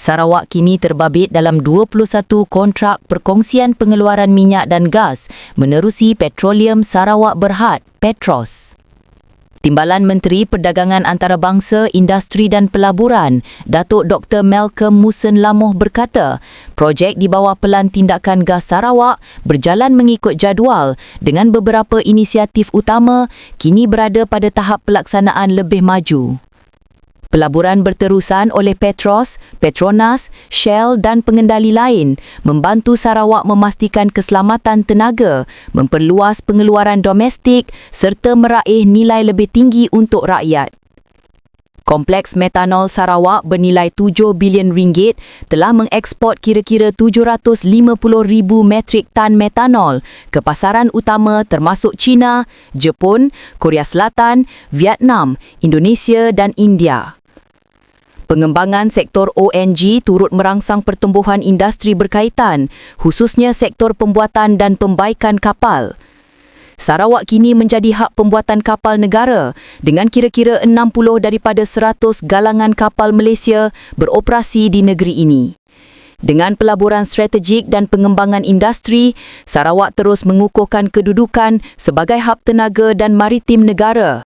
Sarawak kini terbabit dalam 21 kontrak perkongsian pengeluaran minyak dan gas menerusi Petroleum Sarawak Berhad, Petros. Timbalan Menteri Perdagangan Antarabangsa, Industri dan Pelaburan, Datuk Dr. Malcolm Musen Lamoh berkata, projek di bawah Pelan Tindakan Gas Sarawak berjalan mengikut jadual dengan beberapa inisiatif utama kini berada pada tahap pelaksanaan lebih maju. Pelaburan berterusan oleh Petros, Petronas, Shell dan pengendali lain membantu Sarawak memastikan keselamatan tenaga, memperluas pengeluaran domestik serta meraih nilai lebih tinggi untuk rakyat. Kompleks metanol Sarawak bernilai 7 bilion ringgit telah mengeksport kira-kira 750 ribu metrik tan metanol ke pasaran utama termasuk China, Jepun, Korea Selatan, Vietnam, Indonesia dan India. Pengembangan sektor ONG turut merangsang pertumbuhan industri berkaitan, khususnya sektor pembuatan dan pembaikan kapal. Sarawak kini menjadi hak pembuatan kapal negara dengan kira-kira 60 daripada 100 galangan kapal Malaysia beroperasi di negeri ini. Dengan pelaburan strategik dan pengembangan industri, Sarawak terus mengukuhkan kedudukan sebagai hub tenaga dan maritim negara.